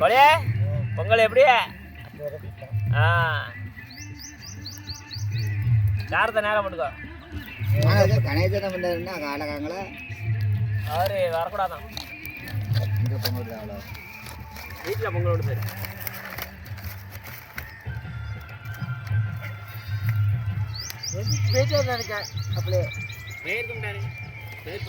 கொலையே பொங்கல் எப்படி ஆ. நேரத்தை நேரம் பண்ணுக்கோ கணேசனம் பண்ணாருன்னா காலகாங்கள அவரு வரக்கூடாதான். பொங்கல் அவ்வளோ வீட்டில் பொங்கல் இருக்கேன் அப்படியே பேருக்கு முன்னாடி பேர்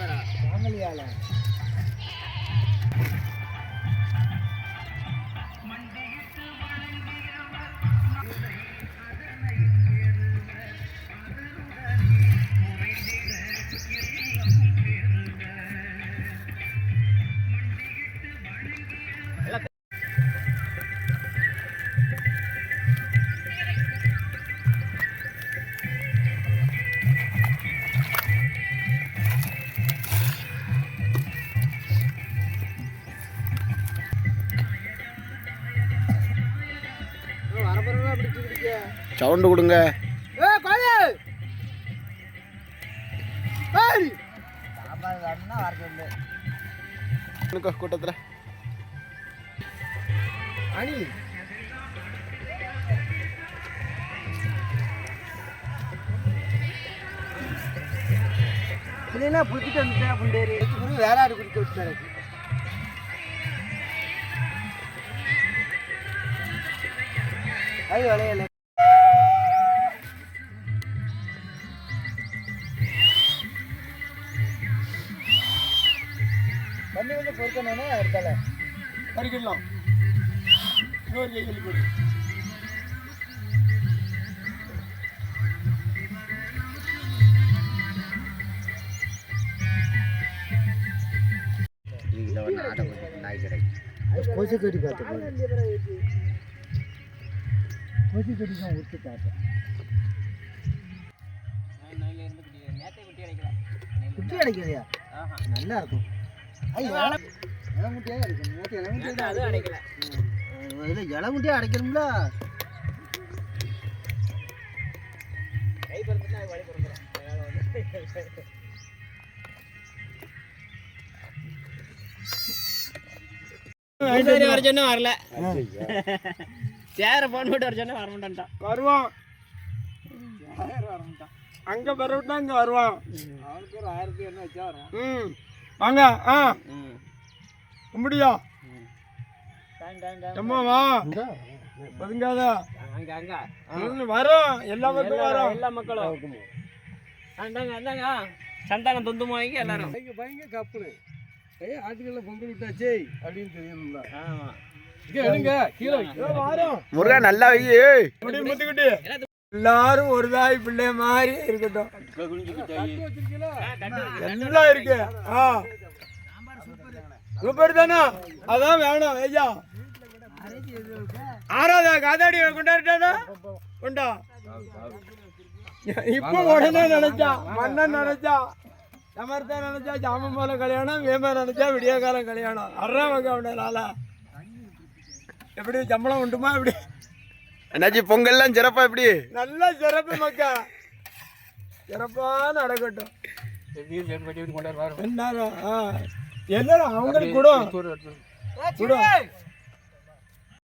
சவுண்டு கொடுங்க. கூட்டத்தில். அணி. இல்லைன்னா புளிச்சிட்டு வந்துட்டேன் புண்டேரி. வேற ஆடு குடிக்க விட்டுட்டாரு ஐயோ வளையல தண்ணி வந்து பொறுக்கணும்னா இருக்கால பறிக்கலாம் இன்னொரு கை சொல்லி கொடு. கொசு கடி பார்த்து கொசு கடி தான் விட்டு நேற்று குட்டி அடைக்கல குட்டி அடைக்கிறியா ஆஹா. நல்லா இருக்கும். நேற்று அதுவும் அடைக்கல இல்லை இளமுட்டியே அடைக்கணும்ல கை பறந்துன்னா அது வழி வர சொன்னா வரல. சேர போன் போட்டு வர சொன்னா வர மாட்டான்ட்டான் வருவான் அங்கே வரவிட்டா இங்கே வருவான் அவனுக்கு ஒரு ஆயிரத்தி என்ன வச்சா வரும் ம் வாங்க ஆ கும்பிடியா அம்மா வா ஒதுங்காத அங்க அங்க ம், வரும் எல்லா பக்கம் வரும் எல்லா மக்களும் அந்தாங்க அந்தாங்க சந்தானம் தொந்துமா வாங்கி எல்லாரும் பயங்க பயங்க கப்புனு ஏய் ஆட்டுக்கல்ல பொங்கல் விட்டாச்சே அப்படின்னு தெரியணும்ல ஆமா முருகா நல்லா வை. எல்லாரும் ஒரு தாய் பிள்ளை மாதிரி இருக்கட்டும். எல்லாம் இருக்கு. ஆ. சூப்பர் தானே? அதான் வேணும் ஐயா. ஆறாவதா காதாடி கொண்டாடிட்டானா? கொண்டா. இப்போ உடனே நினைச்சா மன்னன் நினைச்சா சமர்த்தா நினைச்சா ஜாமம் போல கல்யாணம் வேம நினைச்சா விடிய காலம் கல்யாணம் அறாம அவனால எப்படி சம்பளம் உண்டுமா எப்படி? என்னாச்சு பொங்கல்லாம் சிறப்பா எப்படி? நல்ல சிறப்பு மக்கா. சிறப்பா நடக்கட்டும். எல்லாரும் அவங்களுக்கு கூட. கூட.